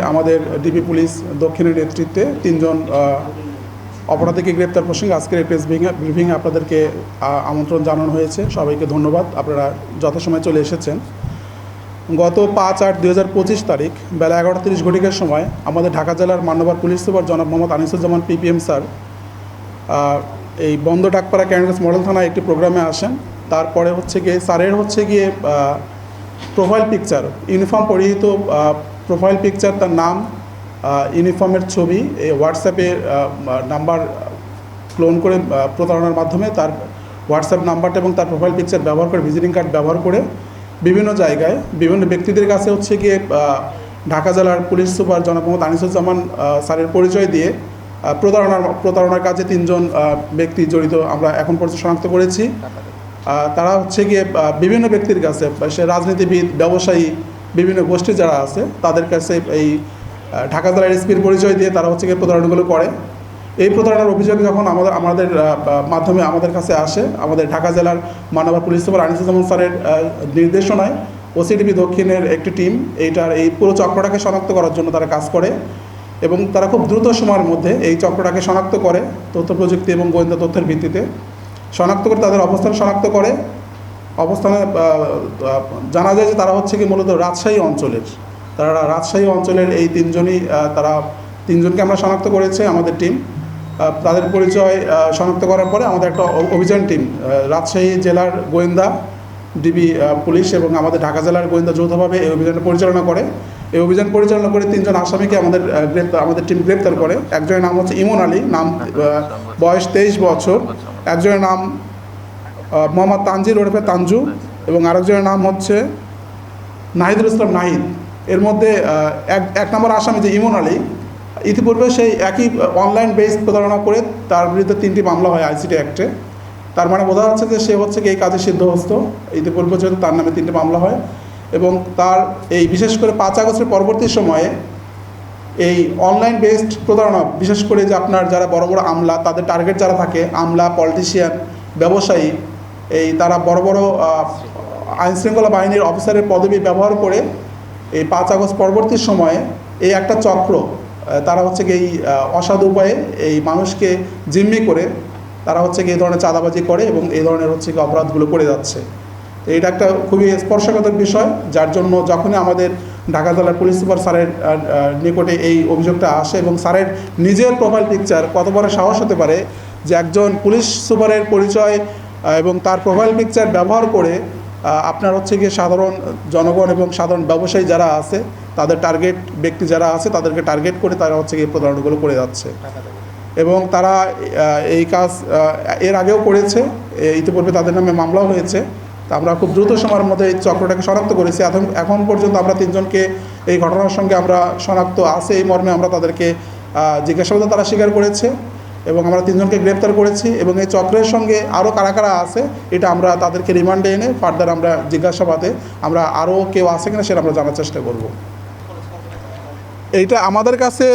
আমাদের DB police দক্ষিণের নেতৃত্বে তিনজন অপরাধীকে গ্রেপ্তার প্রসঙ্গে আজকের এই প্রেস ব্রিফিংয়ে আপনাদেরকে আমন্ত্রণ জানানো হয়েছে। সবাইকে ধন্যবাদ। আপনারা যথাসময়ে চলে এসেছেন। গত পাঁচ আট দুই তারিখ বেলা এগারোটা তিরিশ ঘটিকার সময় আমাদের ঢাকা জেলার মান্যবর পুলিশ সুপার জনাব মোহাম্মদ আনিসুজ্জামান পিপিএম স্যার এই বন্ধ ডাকপাড়া ক্যান্ডাস মডেল থানায় একটি প্রোগ্রামে আসেন। তারপরে হচ্ছে গিয়ে, স্যারের হচ্ছে গিয়ে প্রোফাইল পিকচার, ইউনিফর্ম পরিহিত প্রোফাইল পিকচার তার নাম ইউনিফর্মের ছবি, এই হোয়াটসঅ্যাপে নাম্বার ক্লোন করে প্রতারণার মাধ্যমে তার হোয়াটসঅ্যাপ নাম্বারটা এবং তার প্রোফাইল পিকচার ব্যবহার করে ভিজিটিং কার্ড ব্যবহার করে বিভিন্ন জায়গায়, বিভিন্ন ব্যক্তিদের কাছে হচ্ছে গিয়ে ঢাকা জেলার পুলিশ সুপার জনাব মোহাম্মদ আনিসুজ্জামান স্যারের পরিচয় দিয়ে প্রতারণার প্রতারণার কাজে তিনজন ব্যক্তি জড়িত আমরা এখন পর্যন্ত শনাক্ত করেছি। তারা হচ্ছে গিয়ে বিভিন্ন ব্যক্তির কাছে, সে রাজনীতিবিদ, ব্যবসায়ী বিভিন্ন গোষ্ঠী যারা আছে, তাদের কাছে এই ঢাকা জেলার এসপির পরিচয় দিয়ে তারা হচ্ছে গিয়ে প্রতারণাগুলো করে। এই প্রতারণার অভিযোগ যখন আমাদের আমাদের মাধ্যমে আমাদের কাছে আসে, আমাদের ঢাকা জেলার মানবা পুলিশ সুপার আনিসুজ্জামান স্যারের নির্দেশনায় ওসিডিবি দক্ষিণের একটি টিম এইটার এই পুরো চক্রটাকে শনাক্ত করার জন্য তারা কাজ করে এবং তারা খুব দ্রুত সময়ের মধ্যে এই চক্রটাকে শনাক্ত করে তথ্য প্রযুক্তি এবং গোয়েন্দা তথ্যের ভিত্তিতে। শনাক্ত করে তাদের অবস্থান শনাক্ত করে অবস্থানে জানা যায় যে তারা হচ্ছে কি মূলত রাজশাহী অঞ্চলের। তারা রাজশাহী অঞ্চলের এই তিনজনই তারা তিনজনকে আমরা শনাক্ত করেছে, আমাদের টিম। তাদের পরিচয় শনাক্ত করার পরে আমাদের একটা অভিযান টিম রাজশাহী জেলার গোয়েন্দা, ডিবি পুলিশ এবং আমাদের ঢাকা জেলার গোয়েন্দা যৌথভাবে এই অভিযানটা পরিচালনা করে। এই অভিযান পরিচালনা করে তিনজন আসামিকে আমাদের গ্রেপ্তার, আমাদের টিম গ্রেপ্তার করে। একজনের নাম হচ্ছে ইমন আলী, নাম বয়স তেইশ বছর। একজনের নাম মোহাম্মদ তানজির ওরফে তানজু এবং আরেকজনের নাম হচ্ছে নাহিদুল ইসলাম নাহিদ। এর মধ্যে এক এক নম্বর আসামি যে ইমন আলী, ইতিপূর্বে সেই একই অনলাইন বেস প্রতারণা করে তার বিরুদ্ধে তিনটি মামলা হয় আইসিটি অ্যাক্টে তার মানে বোঝা যাচ্ছে যে সে হচ্ছে কি এই কাজে সিদ্ধহস্ত। ইতিপূর্বে যেহেতু তার নামে তিনটি মামলা হয় এবং তার এই বিশেষ করে পাঁচ আগস্টের পরবর্তী সময়ে এই অনলাইন বেসড প্রতারণা, বিশেষ করে যে আপনার যারা বড় বড় আমলা, তাদের টার্গেট যারা থাকে, আমলা পলিটিশিয়ান ব্যবসায়ী এই তারা বড় বড় আইন শৃঙ্খলা বাহিনীর অফিসারের পদবি ব্যবহার করে এই পাঁচ আগস্ট পরবর্তী সময়ে এই একটা চক্র তারা হচ্ছে কি এই অসাধু উপায়ে এই মানুষকে জিম্মি করে তারা হচ্ছে এই ধরনের চাঁদাবাজি করে এবং এই ধরনের হচ্ছে অপরাধগুলো করে যাচ্ছে। এটা একটা খুবই স্পর্শকাতর বিষয়, যার জন্য যখনই আমাদের ঢাকা জেলার পুলিশ সুপার স্যারের নিকটে এই অভিযোগটা আসে এবং স্যারের নিজের প্রোফাইল পিকচার কত বড় সাহস হতে পারে যে একজন পুলিশ সুপারের পরিচয় এবং তার প্রোফাইল পিকচার ব্যবহার করে আপনার হচ্ছে গিয়ে সাধারণ জনগণ এবং সাধারণ ব্যবসায়ী যারা আছে, তাদের টার্গেট ব্যক্তি যারা আছে, তাদেরকে টার্গেট করে তারা হচ্ছে গিয়ে প্রতারণাগুলো করে যাচ্ছে। এবং তারা এই কাজ এর আগেও করেছে ইতিপূর্বে তাদের নামে মামলাও হয়েছে। তা আমরা খুব দ্রুত সময়ের মধ্যে এই চক্রটাকে শনাক্ত করেছি। এখন এখন পর্যন্ত আমরা তিনজনকে এই ঘটনার সঙ্গে আমরা শনাক্ত আছে এই মর্মে আমরা তাদেরকে জিজ্ঞাসাবাদে তারা স্বীকার করেছে। এবং আমরা তিনজনকে গ্রেপ্তার করেছি এবং এই চক্রের সঙ্গে আরও কারা কারা আছে, এটা আমরা তাদেরকে রিমান্ডে এনে ফার্দার আমরা জিজ্ঞাসাবাদে আমরা আরও কেউ আছে কিনা সেটা আমরা জানার চেষ্টা করব। এইটা আমাদের কাছে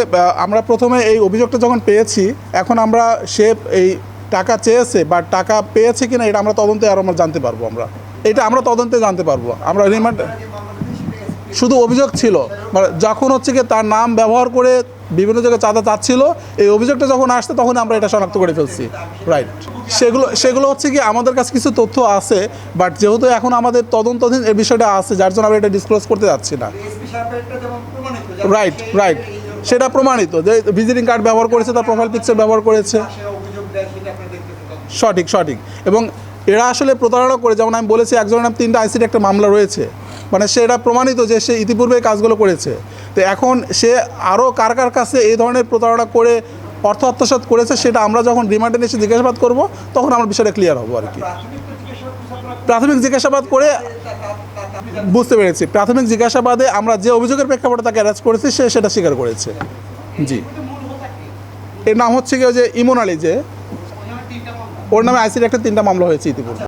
আমরা প্রথমে এই অভিযোগটা যখন পেয়েছি, এখন আমরা সে এই টাকা চেয়েছে বা টাকা পেয়েছে কিনা এটা আমরা তদন্তে আরও আমরা জানতে পারব আমরা। এটা আমরা তদন্তে জানতে পারব। আমরা রিমান্ড শুধু অভিযোগ ছিল মানে যখন হচ্ছে কি তার নাম ব্যবহার করে বিভিন্ন জায়গায় চাঁদা চাচ্ছিল, এই অভিযোগটা যখন আসছে তখন আমরা এটা শনাক্ত করে ফেলছি। রাইট সেগুলো সেগুলো হচ্ছে কি, আমাদের কাছে কিছু তথ্য আছে বাট যেহেতু এখন আমাদের তদন্তাধীন এই বিষয়টা আছে, যার জন্য আমরা এটা ডিসক্লোজ করতে যাচ্ছি না। রাইট রাইট সেটা প্রমাণিত, যে ভিজিটিং কার্ড ব্যবহার করেছে, তার প্রোফাইল পিকচার ব্যবহার করেছে। সঠিক সঠিক। এবং এরা আসলে প্রতারণা করে, যেমন আমি বলেছি, একজনের নাম তিনটা আইসিটি একটা মামলা রয়েছে। মানে সেটা প্রমাণিত যে সে ইতিপূর্বে কাজগুলো করেছে। তো এখন সে আরও কার কার কাছে এই ধরনের প্রতারণা করে অর্থ আত্মসাৎ করেছে সেটা আমরা যখন রিমান্ডে এসে জিজ্ঞাসাবাদ করব, তখন আমার বিষয়টা ক্লিয়ার হব আর কি। প্রাথমিক জিজ্ঞাসাবাদ করে বুঝতে পেরেছি। প্রাথমিক জিজ্ঞাসাবাদে আমরা যে অভিযোগের প্রেক্ষাপটে তাকে অ্যারেস্ট করেছি, সে সেটা স্বীকার করেছে। জি। এর নাম হচ্ছে কি যে ইমন আলী যে, ওর নামে আইসির একটা তিনটা মামলা হয়েছে ইতিপূর্বে।